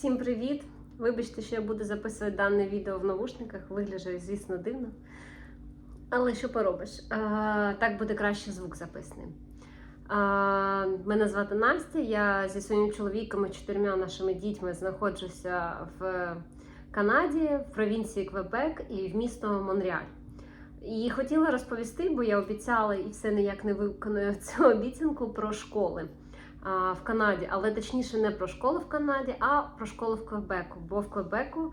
всім привіт! Вибачте, що я буду записувати дане відео в навушниках, виглядає, звісно, дивно. Але що поробиш? Так буде краще звук записаний. Мене звати Настя, я зі своїм чоловіком чотирма нашими дітьми знаходжуся в Канаді, в провінції Квебек і в місто Монреаль. І хотіла розповісти, бо я обіцяла і все ніяк не виконую цю обіцянку про школи в Канаді, але точніше не про школи в Канаді, а про школи в Квебеку. Бо в Квебеку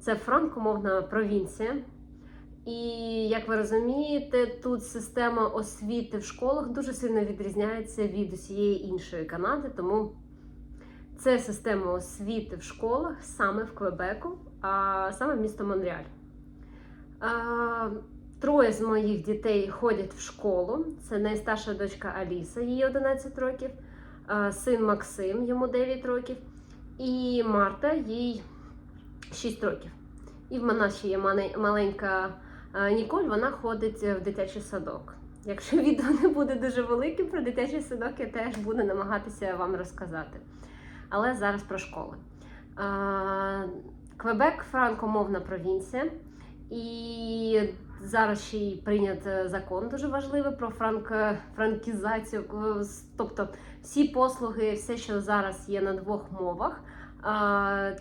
це франкомовна провінція. І як ви розумієте, тут система освіти в школах дуже сильно відрізняється від усієї іншої Канади, тому це система освіти в школах саме в Квебеку, а саме в місто Монреаль. Троє з моїх дітей ходять в школу. Це найстарша дочка Аліса, їй 11 років, син Максим, йому 9 років, і Марта, їй 6 років. І в мене ще є маленька Ніколь, вона ходить в дитячий садок. Якщо відео не буде дуже великим про дитячий садок, я теж буду намагатися вам розказати. Але зараз про школи. А, Квебек франкомовна провінція, і зараз ще й прийнят е, закон дуже важливий про франк... франкізацію. Е, Тобто всі послуги, все, що зараз є на двох мовах,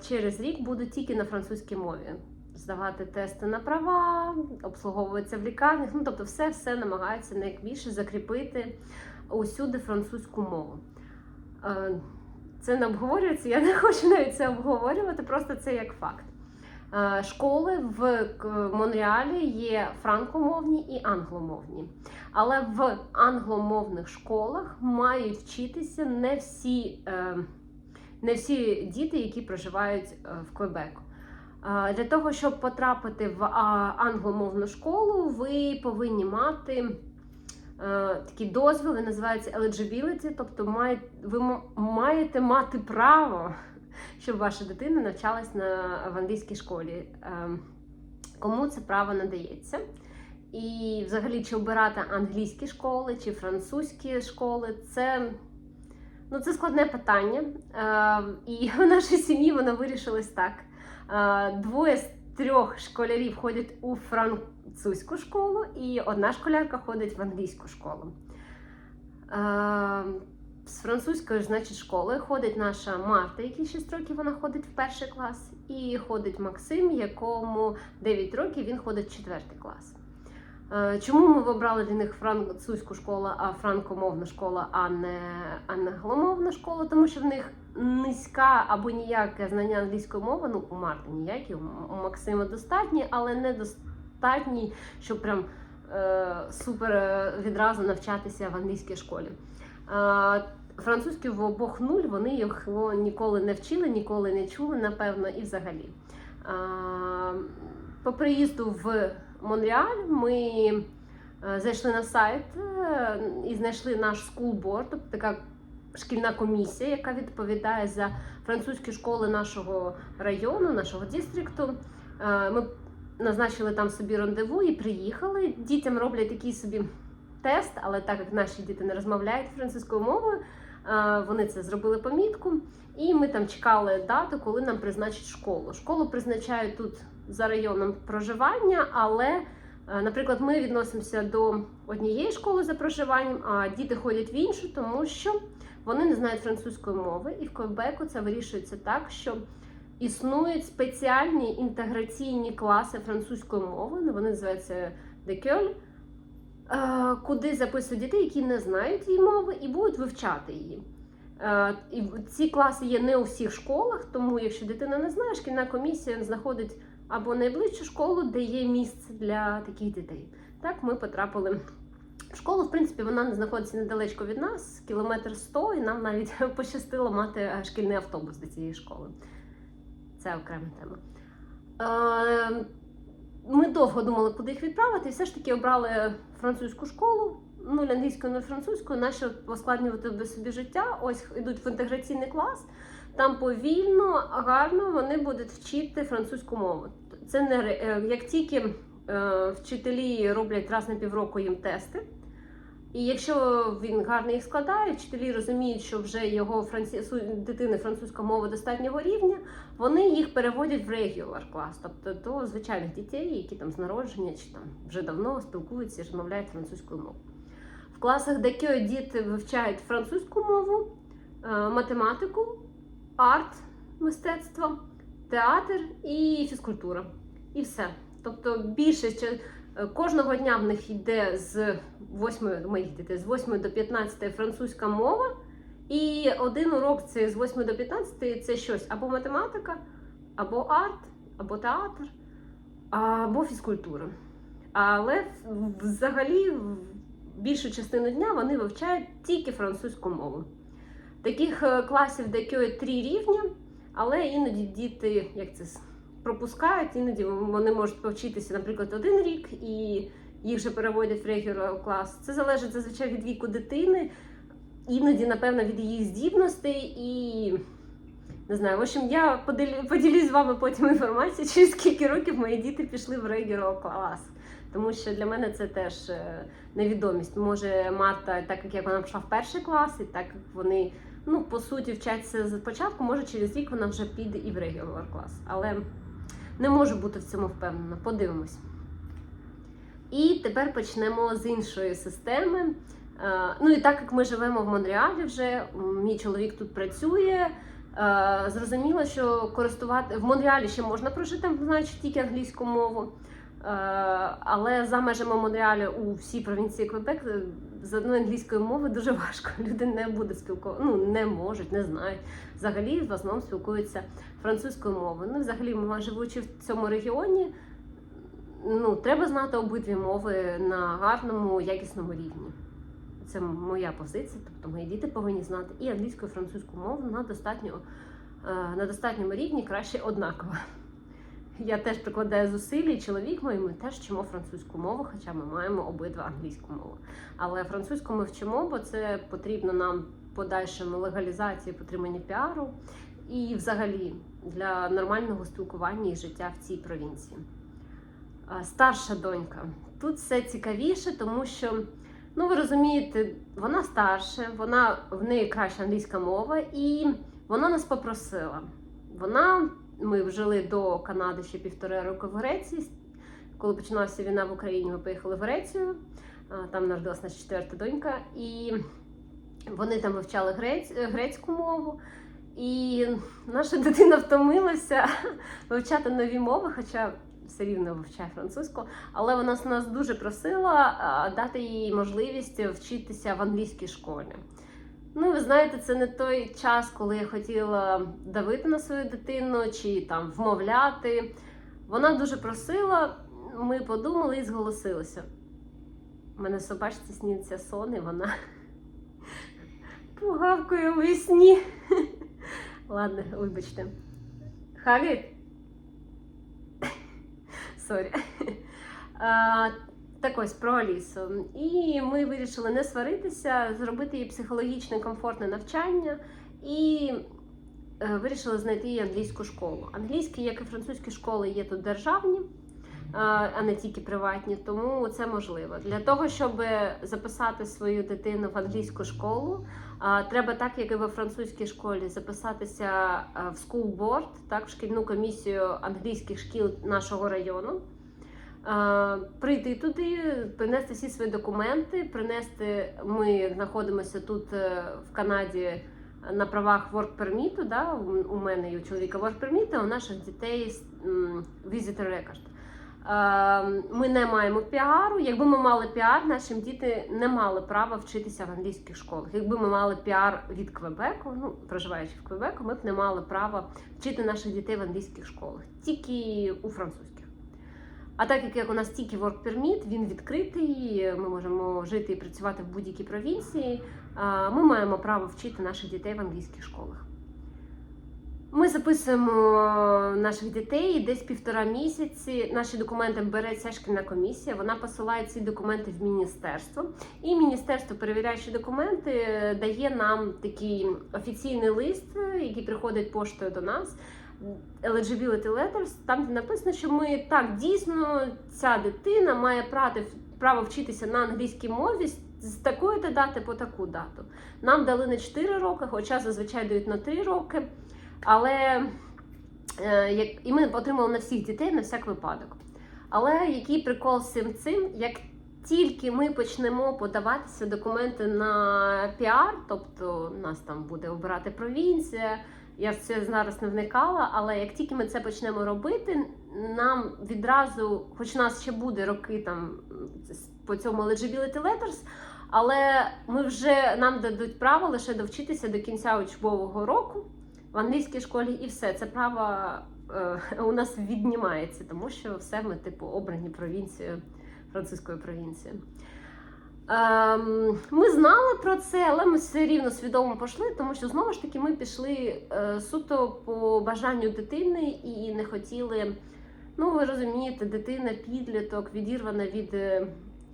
через рік будуть тільки на французькій мові. Здавати тести на права, обслуговуватися в лікарнях. Ну тобто, все все намагаються найбільше закріпити усюди французьку мову. Е, Це не обговорюється, я не хочу навіть це обговорювати, просто це як факт. Е, Школи в Монреалі є франкомовні і англомовні. Але в англомовних школах мають вчитися не всі, е, не всі діти, які проживають е, в Квебеку. Для того, щоб потрапити в англомовну школу, ви повинні мати е, такий дозвіл, він називається eligibility, тобто ви маєте мати право, щоб ваша дитина навчалась на, в англійській школі. Е, Кому це право надається? І взагалі, чи обирати англійські школи, чи французькі школи, це, ну, це складне питання. Е, і в нашій сім'ї воно вирішилось так. Е, Двоє з трьох школярів ходять у французьку школу, і одна школярка ходить в англійську школу. З французької, значить, школи ходить наша Марта, якій 6 років вона ходить в перший клас, і ходить Максим, якому 9 років він ходить в четвертий клас. Е, Чому ми обрали для них французьку школу, а франкомовна школа, а не англомовна школа? Тому що в них низька або ніяке знання англійської мови. Ну, у Марти ніякі, у Максима достатні, але не достатні, щоб прям е, супер е, відразу навчатися в англійській школі. Французький в обох нуль, вони його ніколи не вчили, ніколи не чули, напевно, і взагалі. По приїзду в Монреаль ми е, зайшли на сайт е, і знайшли наш board, тобто така шкільна комісія, яка відповідає за французькі школи нашого району, нашого дистрікту. Е, Ми назначили там собі рандеву і приїхали. Дітям роблять такий собі тест, але так як наші діти не розмовляють французькою мовою, вони це зробили помітку. І ми там чекали дату, коли нам призначать школу. Школу призначають тут за районом проживання, але, наприклад, ми відносимося до однієї школи за проживанням, а діти ходять в іншу, тому що вони не знають французької мови, і в Квебеку це вирішується так, що існують спеціальні інтеграційні класи французької мови, вони називаються декель, куди записують дітей, які не знають її мови, і будуть вивчати її. Е, І ці класи є не у всіх школах, тому якщо дитина не знає, шкільна комісія знаходить або найближчу школу, де є місце для таких дітей. Так ми потрапили в школу. В принципі, вона знаходиться недалечко від нас, кілометр 100, і нам навіть пощастило мати е, шкільний автобус до цієї школи. Це окрема тема. Ми довго думали, куди їх відправити, і все ж таки обрали французьку школу. Нуль англійською, нуль французькою, наче поскладнювати би собі життя. Ось йдуть в інтеграційний клас. Там повільно, гарно вони будуть вчити французьку мову. Це не е, як тільки е, вчителі роблять раз на півроку їм тести, І якщо він гарно їх складає, вчителі розуміють, що вже його франці... дитини французька мова достатнього рівня, вони їх переводять в регулар клас, тобто до звичайних дітей, які там з народження чи там вже давно спілкуються і розмовляють французькою мовою. В класах ДК діти вивчають французьку мову, е, математику, арт, мистецтво, театр і фізкультура. І все. Тобто більше е, кожного дня в них йде з 8, моїх дітей, з 8 до 15 французька мова. І один урок це з 8 до 15 це щось або математика, або арт, або театр, або фізкультура. Але взагалі більшу частину дня вони вивчають тільки французьку мову. Таких е, класів декої три рівня, але іноді діти як це пропускають, іноді вони можуть повчитися, наприклад, один рік і їх вже переводять в регулар клас. Це залежить зазвичай від віку дитини, іноді, напевно, від її здібностей і. Не знаю, в общем, я поділю, поділюсь з вами потім інформацією, через скільки років мої діти пішли в регулар клас. Тому що для мене це теж е, невідомість. Може, Марта, так як вона пішла в перший клас, і так як вони ну, по суті вчаться з початку, може через рік вона вже піде і в регулар клас. Але не можу бути в цьому впевнена. Подивимось. І тепер почнемо з іншої системи. Е, Ну і так як ми живемо в Монреалі, вже мій чоловік тут працює. е, Зрозуміло, що користувати в Монреалі ще можна прожити, знаючи тільки англійську мову. Е, Але за межами Монреаля у всій провінції Квебек з одної англійської мови дуже важко. Люди не будуть спілкувати, ну не можуть, не знають. Взагалі в основному спілкуються французькою мовою. Ну, взагалі, м- живучи в цьому регіоні, ну треба знати обидві мови на гарному, якісному рівні. Це моя позиція. Тобто мої діти повинні знати і англійську, і французьку мову на достатньо е, на достатньому рівні, краще однаково. Я теж прикладаю зусилля, і чоловік мій, ми теж вчимо французьку мову, хоча ми маємо обидва англійську мову. Але французьку ми вчимо, бо це потрібно нам подальшому легалізації потримання піару і взагалі для нормального спілкування і життя в цій провінції. Старша донька. Тут все цікавіше, тому що, ну ви розумієте, вона старша, вона в неї краща англійська мова, і вона нас попросила. Вона ми жили до Канади ще півтора року в Греції. Коли починалася війна в Україні, ми поїхали в Грецію. Там народилась наша четверта донька, і вони там вивчали грець, грецьку мову. І наша дитина втомилася вивчати нові мови, хоча все рівно вивчає французьку. Але вона нас дуже просила дати їй можливість вчитися в англійській школі. Ну, ви знаєте, це не той час, коли я хотіла давити на свою дитину чи там вмовляти. Вона дуже просила, ми подумали і зголосилися. У мене собачці сніться сон, і вона погавкою у вісні. Ладно, вибачте. Харі. Сорі. Так ось про Алісу. І ми вирішили не сваритися, зробити їй психологічне комфортне навчання і е, вирішили знайти їй англійську школу. Англійські, як і французькі школи, є тут державні, а не тільки приватні, тому це можливо. Для того, щоб записати свою дитину в англійську школу, треба так, як і во французькій школі, записатися в school board, так, в шкільну комісію англійських шкіл нашого району. Прийти туди, принести всі свої документи, принести. Ми знаходимося тут е, в Канаді на правах work permit, да? у- мене і у чоловіка work permit, а у наших дітей visitor record. Ми не маємо піару. Якби ми мали піар, наші діти не мали права вчитися в англійських школах. Якби ми мали піар від Квебеку, ну проживаючи в Квебеку, ми б не мали права вчити наших дітей в англійських школах, тільки у французьких. А так як у нас тільки work permit, він відкритий, ми можемо жити і працювати в будь-якій провінції. Ми маємо право вчити наших дітей в англійських школах. Ми записуємо наших дітей десь півтора місяці. Наші документи бере ця шкільна комісія. Вона посилає ці документи в міністерство. І міністерство, перевіряючи документи, дає нам такий офіційний лист, який приходить поштою до нас. Eligibility letters, там де написано, що ми так дійсно ця дитина має право, право вчитися на англійській мові з такої дати по таку дату. Нам дали на 4 роки, хоча зазвичай дають на 3 роки. Але е, і ми отримали на всіх дітей на всяк випадок. Але який прикол з цим цим, як тільки ми почнемо подаватися документи на піар, тобто нас там буде обирати провінція. Я в це зараз не вникала, але як тільки ми це почнемо робити, нам відразу, хоч у нас ще буде роки там по цьому eligibility letters, але ми вже нам дадуть право лише довчитися до кінця учбового року в англійській школі, і все це право е, у нас віднімається, тому що все ми типу обрані провінцією, французькою провінцією. Ем, ми знали про це, але ми все рівно свідомо пішли, тому що знову ж таки ми пішли е, суто по бажанню дитини і не хотіли. Ну, ви розумієте, дитина, підліток відірвана від е,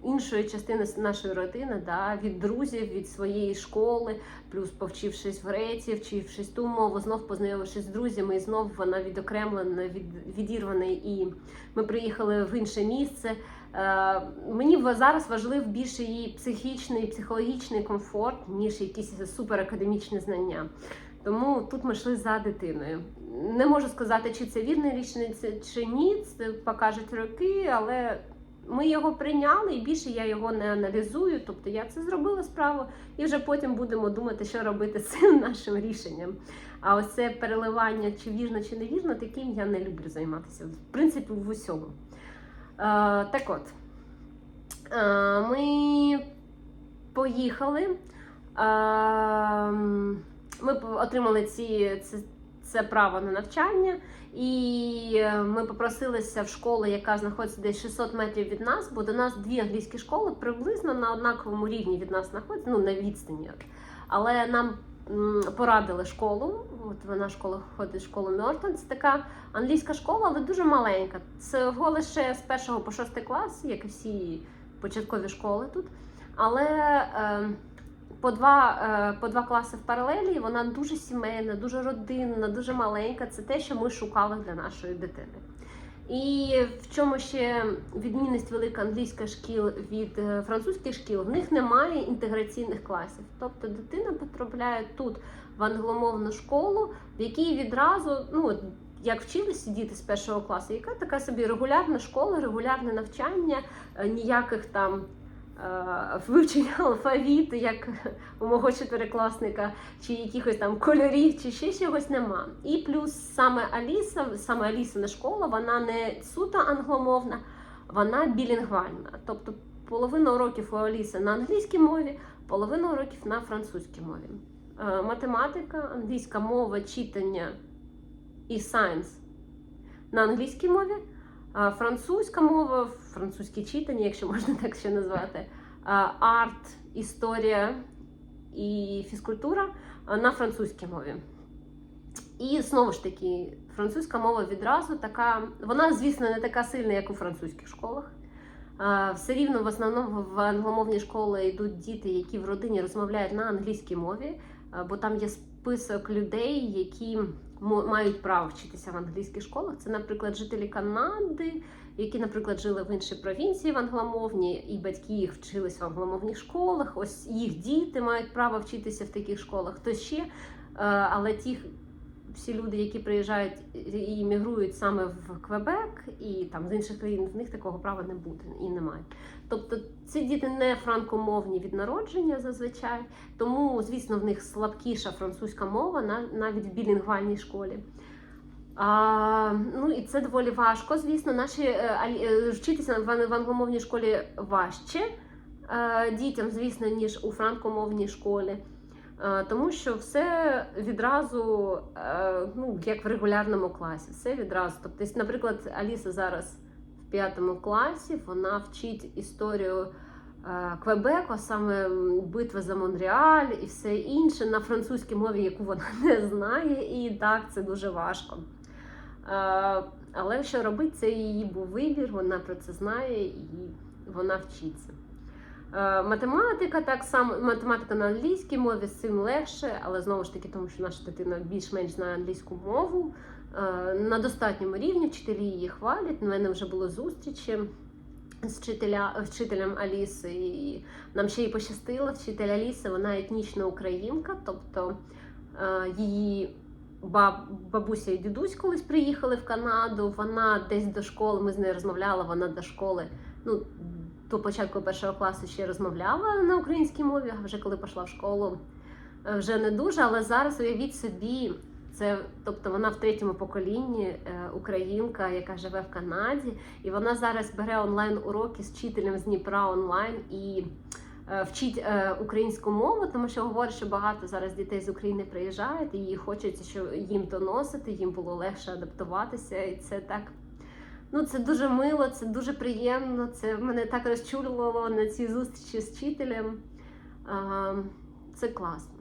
іншої частини нашої родини, да, від друзів, від своєї школи, плюс повчившись в Греції, вчившись ту мову, знов познайомившись з друзями, і знов вона відокремлена, від, відірвана, і ми приїхали в інше місце. Е, мені зараз важлив більше її психічний, психологічний комфорт, ніж якісь суперакадемічні знання. Тому тут ми йшли за дитиною. Не можу сказати, чи це вірне рішення, чи ні. Це покажуть роки, але ми його прийняли, і більше я його не аналізую. Тобто я це зробила справу, і вже потім будемо думати, що робити з цим нашим рішенням. А ось це переливання, чи вірно, чи не вірно, таким я не люблю займатися. В принципі, в усьому. Е, так от, е, ми поїхали. Е, ми отримали ці, це, це право на навчання, і ми попросилися в школу, яка знаходиться десь 600 метрів від нас, бо до нас дві англійські школи приблизно на однаковому рівні від нас знаходяться, ну на відстані. Але нам порадили школу. От вона школа ходить в школу Мертон. Це така англійська школа, але дуже маленька. Це лише з першого по шостий клас, як і всі початкові школи тут. Але е, по, два, е, по два класи в паралелі вона дуже сімейна, дуже родинна, дуже маленька. Це те, що ми шукали для нашої дитини. І в чому ще відмінність велика англійська шкіл від е, французьких шкіл, в них немає інтеграційних класів. Тобто дитина потрапляє тут в англомовну школу, в якій відразу, ну як вчилися діти з першого класу, яка така собі регулярна школа, регулярне навчання, е, ніяких там вивчення алфавіту, як у мого чотирикласника, чи якихось там кольорів, чи ще чогось нема. І плюс саме Аліса, саме Алісина школа, вона не суто англомовна, вона білінгвальна. Тобто половина уроків у Аліси на англійській мові, половина уроків на французькій мові. Е, Математика, англійська мова, читання і сайенс на англійській мові, французька мова, французьке читання, якщо можна так ще назвати, арт, історія і фізкультура на французькій мові. І знову ж таки, французька мова відразу така, вона, звісно, не така сильна, як у французьких школах. Все рівно в основному в англомовні школи йдуть діти, які в родині розмовляють на англійській мові, бо там є список людей, які мають право вчитися в англійських школах. Це, наприклад, жителі Канади, які, наприклад, жили в іншій провінції в англомовній, і батьки їх вчились в англомовних школах. Ось їх діти мають право вчитися в таких школах. То ще, е, але ті всі люди, які приїжджають і мігрують саме в Квебек і там з інших країн, в них такого права не буде і немає. Тобто ці діти не франкомовні від народження зазвичай, тому, звісно, в них слабкіша французька мова навіть в білінгвальній школі. А, ну і це доволі важко. Звісно, наші е, е, вчитися в англомовній школі важче е, дітям, звісно, ніж у франкомовній школі. Е, Тому що все відразу, е, ну як в регулярному класі, все відразу. Тобто, наприклад, Аліса зараз в п'ятому класі вона вчить історію е, Квебеку, саме битва за Монреаль і все інше на французькій мові, яку вона не знає, і так це дуже важко. Але що робить, це її був вибір, вона про це знає і вона вчиться. Е, Математика так само, математика на англійській мові з цим легше, але знову ж таки, тому що наша дитина більш-менш знає англійську мову. Е, На достатньому рівні вчителі її хвалять. У мене вже були зустрічі з вчителя, вчителем Аліси. І нам ще й пощастило. Вчитель Аліси, вона етнічна українка, тобто е, її бабуся і дідусь колись приїхали в Канаду. Вона десь до школи, ми з нею розмовляли, вона до школи. Ну, до початку першого класу ще розмовляла на українській мові, а вже коли пішла в школу, е, вже не дуже. Але зараз уявіть собі, це тобто вона в третьому поколінні е, українка, яка живе в Канаді, і вона зараз бере онлайн уроки з вчителем з Дніпра онлайн і е, вчить українську мову, тому що говорить, що багато зараз дітей з України приїжджають, і хочеться, що їм доносити, їм було легше адаптуватися, і це так. Ну, це дуже мило, це дуже приємно. Це мене так розчулювало на цій зустрічі з вчителем. Це класно.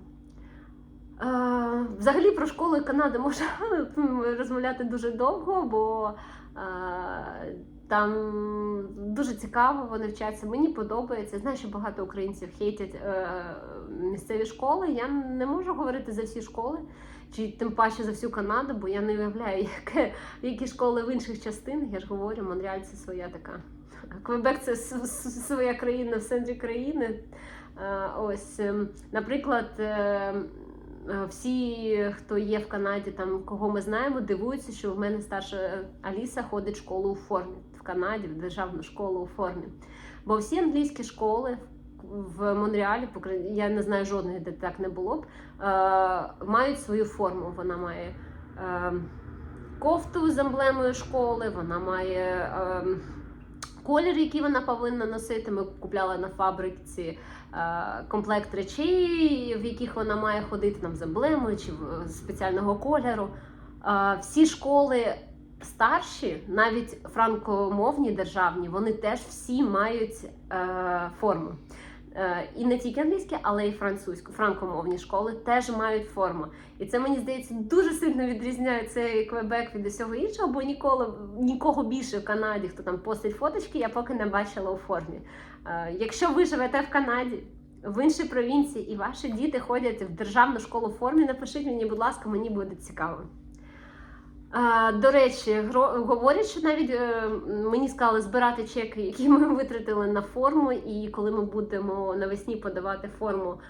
Взагалі про школу Канади можна розмовляти дуже довго, бо там дуже цікаво, вони вчаться. Мені подобається. Знаю, що багато українців хейтять е, місцеві школи. Я не можу говорити за всі школи, чи тим паче за всю Канаду, бо я не уявляю, яке, які школи в інших частинах. Я ж говорю, Монреаль це своя така. Квебек це своя країна в центрі країни. Ось, ем, наприклад, е, е, всі, хто є в Канаді, там кого ми знаємо, дивуються, що в мене старша Аліса ходить в школу у формі в Канаді, в державну школу у формі. Бо всі англійські школи в Монреалі, я не знаю жодної, де так не було б, е, мають свою форму. Вона має е, кофту з емблемою школи, вона має. Е, Колір, який вона повинна носити, ми купляли на фабриці комплект речей, в яких вона має ходити там з емблемою чи спеціального кольору. Всі школи старші, навіть франкомовні державні, вони теж всі мають е, форму. Е, І не тільки англійські, але й французьку, франкомовні школи теж мають форму. І це мені здається дуже сильно відрізняє цей Квебек від усього іншого, бо ніколи нікого більше в Канаді, хто там постить фоточки, я поки не бачила у формі. Е, Якщо ви живете в Канаді, в іншій провінції, і ваші діти ходять в державну школу в формі, напишіть мені, будь ласка, мені буде цікаво. До речі, що навіть е, мені сказали збирати чеки, які ми витратили на форму, і коли ми будемо навесні подавати форму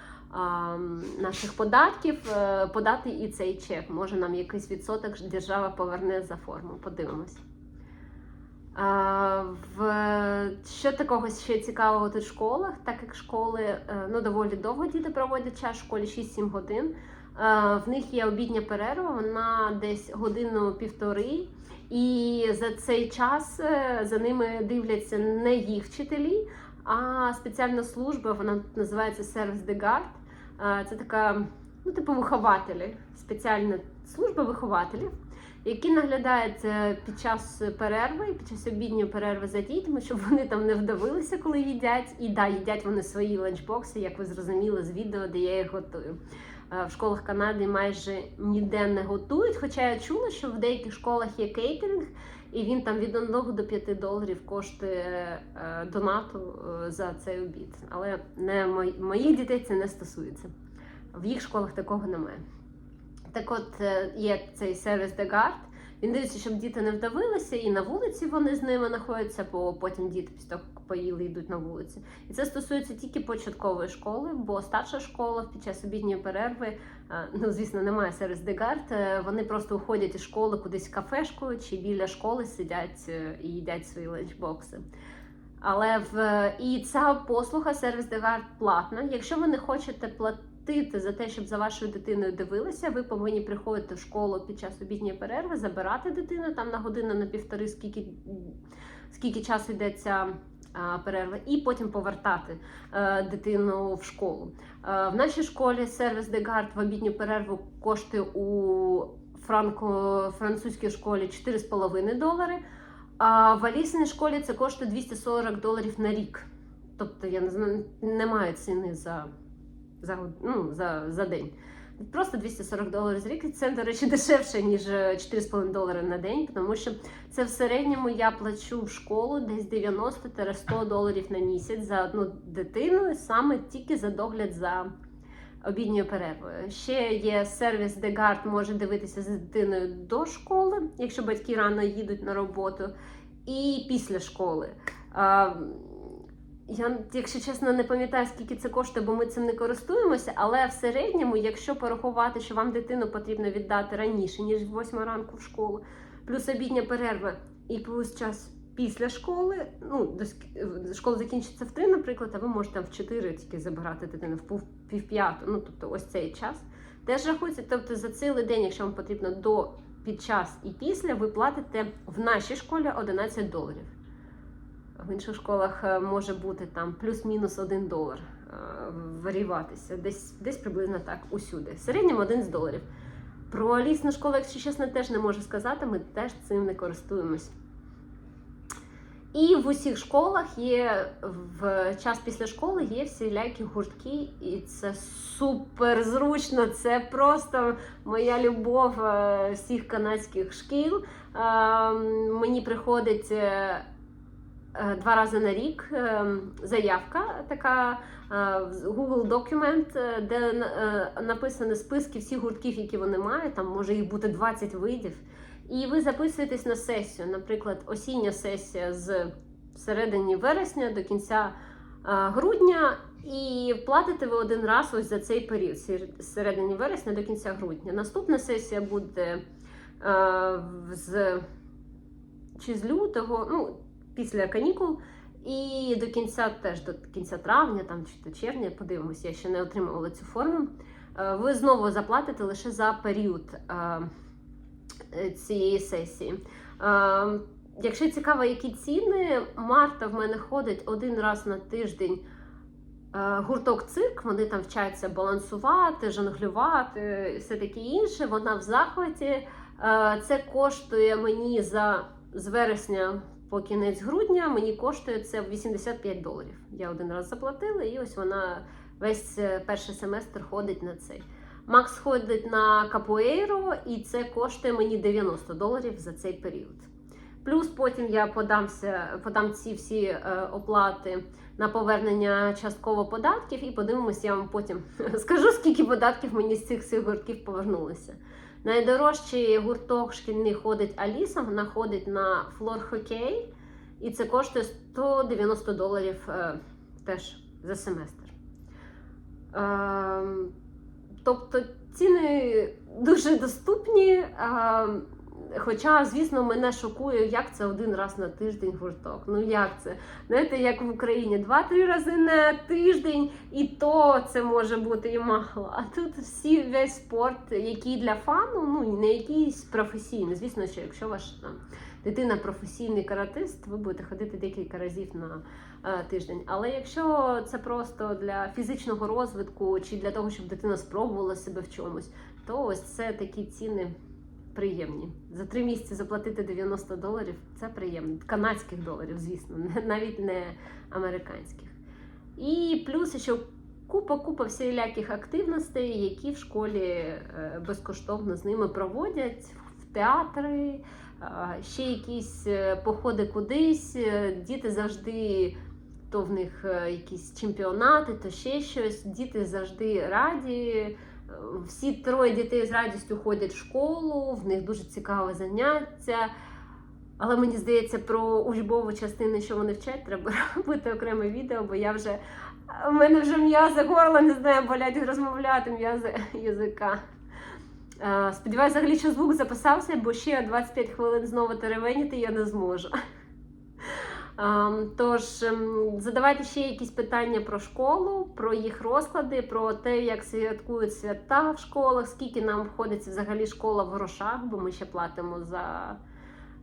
наших податків, е, подати і цей чек. Може нам якийсь відсоток держава поверне за форму. Подивимось. Що такого ще цікавого тут в школах, так як школи е, ну, доволі довго діти проводять час в школі 6-7 годин. Е, В них є обідня перерва, вона десь годину-півтори. І за цей час е, за ними дивляться не їх вчителі, а спеціальна служба, вона називається Сервіс де Гард. Е, Це така, ну, типу, вихователі, спеціальна служба вихователів, які наглядають е, під час перерви, під час обідньої перерви за дітьми, щоб вони там не вдавилися, коли їдять. І да, їдять вони свої ланчбокси, як ви зрозуміли з відео, де я їх готую. Е, В школах Канади майже ніде не готують. Хоча я чула, що в деяких школах є кейтеринг, і він там від 1 до 5 доларів коштує е, донату е, за цей обід. Але не моїх дітей це не стосується. В їх школах такого немає. Так от є цей сервіс Гард. Він дивиться, щоб діти не вдавилися, і на вулиці вони з ними знаходяться, бо потім діти після того, як поїли, йдуть на вулиці. І це стосується тільки початкової школи, бо старша школа під час обідньої перерви, е, ну звісно, немає сервіс де Гард, е, Вони просто уходять із школи кудись в кафешку чи біля школи сидять е, і їдять свої ланчбокси. Але в і ця послуга сервіс де Гард платна. Якщо ви не хочете платити за те, щоб за вашою дитиною дивилися, ви повинні приходити в школу під час обідньої перерви, забирати дитину там на годину на півтори, скільки, скільки часу йде ця перерва, і потім повертати е, дитину в школу. Е, в нашій школі сервіс де Гард в обідню перерву коштує у франко, французькій школі 4,5 долари. А в Алісиній школі це коштує 240 доларів на рік. Тобто я не знаю, немає ціни за, за, ну, за, за день. Просто 240 доларів за рік. Це, до речі, дешевше, ніж е, 4,5 долари на день, тому що це в середньому я плачу в школу десь 90-100 доларів на місяць за одну дитину, саме тільки за догляд за обідньою перервою. Ще є сервіс, де гард може дивитися за дитиною до школи, якщо батьки рано їдуть на роботу, і після школи. Я, якщо чесно, не пам'ятаю, скільки це коштує, бо ми цим не користуємося, але в середньому, якщо порахувати, що вам дитину потрібно віддати раніше, ніж в 8 ранку в школу, плюс обідня перерва і плюс час після школи, ну, до школа закінчиться в 3, наприклад, а ви можете там в 4 тільки забирати дитину в пів п'яту, ну, тобто ось цей час. Теж рахується, тобто за цілий день, якщо вам потрібно до під час і після, ви платите в нашій школі 11 доларів. В інших школах е, може бути там плюс-мінус 1 долар е, варіюватися. Десь, десь приблизно так усюди. В середньому 1 з доларів. Про лісну школу, якщо чесно, теж не можу сказати, ми теж цим не користуємось. І в усіх школах є в час після школи є всілякі гуртки, і це супер зручно. Це просто моя любов е, всіх канадських шкіл. Е, Мені приходить два рази на рік е, заявка, така е, Google документ, е, де е, написані списки всіх гуртків, які вони мають. Там може їх бути 20 видів. І ви записуєтесь на сесію, наприклад, осіння сесія з середини вересня до кінця е, грудня, і платите ви один раз ось за цей період, з середини вересня до кінця грудня. Наступна сесія буде е, з чи з лютого, ну, після канікул. І до кінця теж до кінця травня там чи до червня, подивимося, я ще не отримувала цю форму. Е, Ви знову заплатите лише за період е, е, цієї сесії. Якщо цікаво, які ціни, Марта в мене ходить один раз на тиждень. Гурток цирк, вони там вчаться балансувати, жонглювати все таке інше. Вона в захваті. Це коштує мені за з вересня по кінець грудня. Мені коштує це 85 доларів. Я один раз заплатила, і ось вона весь е, перший семестр ходить на цей. Макс ходить на капуейро, і це коштує мені 90 доларів за цей період. Плюс потім я подамся, подам ці всі е, оплати на повернення частково податків, і подивимося, я вам потім скажу, скільки податків мені з цих всіх гуртків повернулося. Найдорожчий гурток шкільний ходить Аліса, вона ходить на флор-хокей, і це коштує 190 доларів е, теж за семестр. Е, тобто ціни дуже доступні. Е, Хоча, звісно, мене шокує, як це один раз на тиждень гурток. Ну як це? Знаєте, як в Україні два-три рази на тиждень, і то це може бути і мало. А тут всі весь спорт, який для фану, ну не якийсь професійний. Звісно, що якщо ваша там дитина професійний каратист, ви будете ходити декілька разів на е, тиждень. Але якщо це просто для фізичного розвитку чи для того, щоб дитина спробувала себе в чомусь, то ось це такі ціни приємні. За три місяці заплатити 90 доларів це приємно. Канадських доларів, звісно, навіть не американських. І плюс ще купа-купа всіляких активностей, які в школі е, безкоштовно з ними проводять в театри, ще якісь е, походи кудись. Е, Діти завжди. То в них якісь чемпіонати, то ще щось. Діти завжди раді. Всі троє дітей з радістю ходять в школу, в них дуже цікаве заняття. Але мені здається, про учбову частину, що вони вчать, треба робити окреме відео, бо я вже у мене вже м'язи горла, не знаю, болять розмовляти м'язи язика. Е, Сподіваюся, взагалі, що звук записався, бо ще 25 хвилин знову теревеніти я не зможу. Тож ем, задавайте ще якісь питання про школу, про їх розклади, про те, як святкують свята в школах, скільки нам входиться взагалі школа в грошах, бо ми ще платимо за,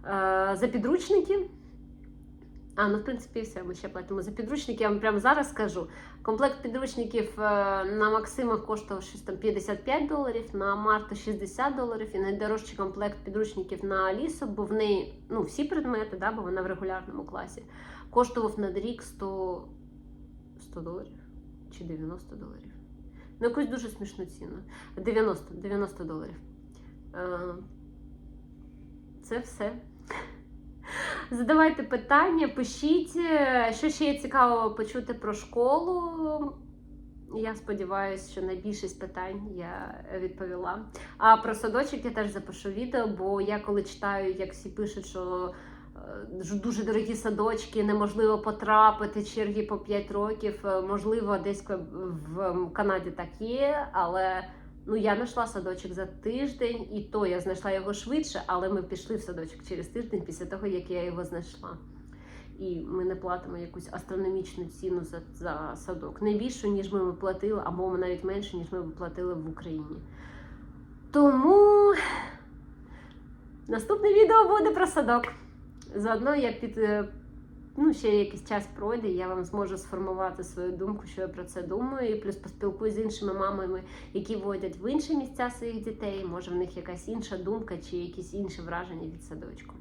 е, за підручники. А, ну в принципі, все, ми ще платимо за підручники. Я вам прямо зараз скажу. Комплект підручників е, на Максима коштував щось там 55 доларів, на Марту 60 доларів, і найдорожчий комплект підручників на Алісу, бо в неї ну, всі предмети, да, бо вона в регулярному класі, коштував на рік 100, 100 доларів чи 90 доларів. Ну, якусь дуже смішну ціну. 90, 90 доларів. Е, Це все. Задавайте питання, пишіть, е, що ще є цікаво почути про школу. Я сподіваюся, що на більшість питань я відповіла. А про садочок я теж запишу відео, бо я коли читаю, як всі пишуть, що е, дуже дорогі садочки, неможливо потрапити, черги по 5 років. Е, Можливо, десь в Канаді так є, але ну я знайшла садочок за тиждень, і то я знайшла його швидше, але ми пішли в садочок через тиждень після того, як я його знайшла. І ми не платимо якусь астрономічну ціну за, за садок. Не більшу, ніж ми платили, або навіть менше, ніж ми платили в Україні. Тому наступне відео буде про садок. Заодно я під. Ну, ще якийсь час пройде, я вам зможу сформувати свою думку, що я про це думаю. І плюс поспілкуюсь з іншими мамами, які водять в інші місця своїх дітей. Може, в них якась інша думка чи якісь інші враження від садочку.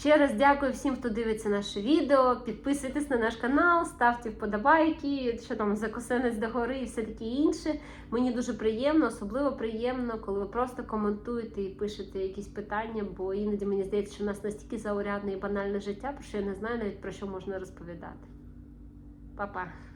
Ще раз дякую всім, хто дивиться наше відео. Підписуйтесь на наш канал, ставте вподобайки, що там закосенець до гори і все таке інше. Мені дуже приємно, особливо приємно, коли ви просто коментуєте і пишете якісь питання, бо іноді мені здається, що в нас настільки заурядне і банальне життя, про що я не знаю навіть про що можна розповідати. Па-па!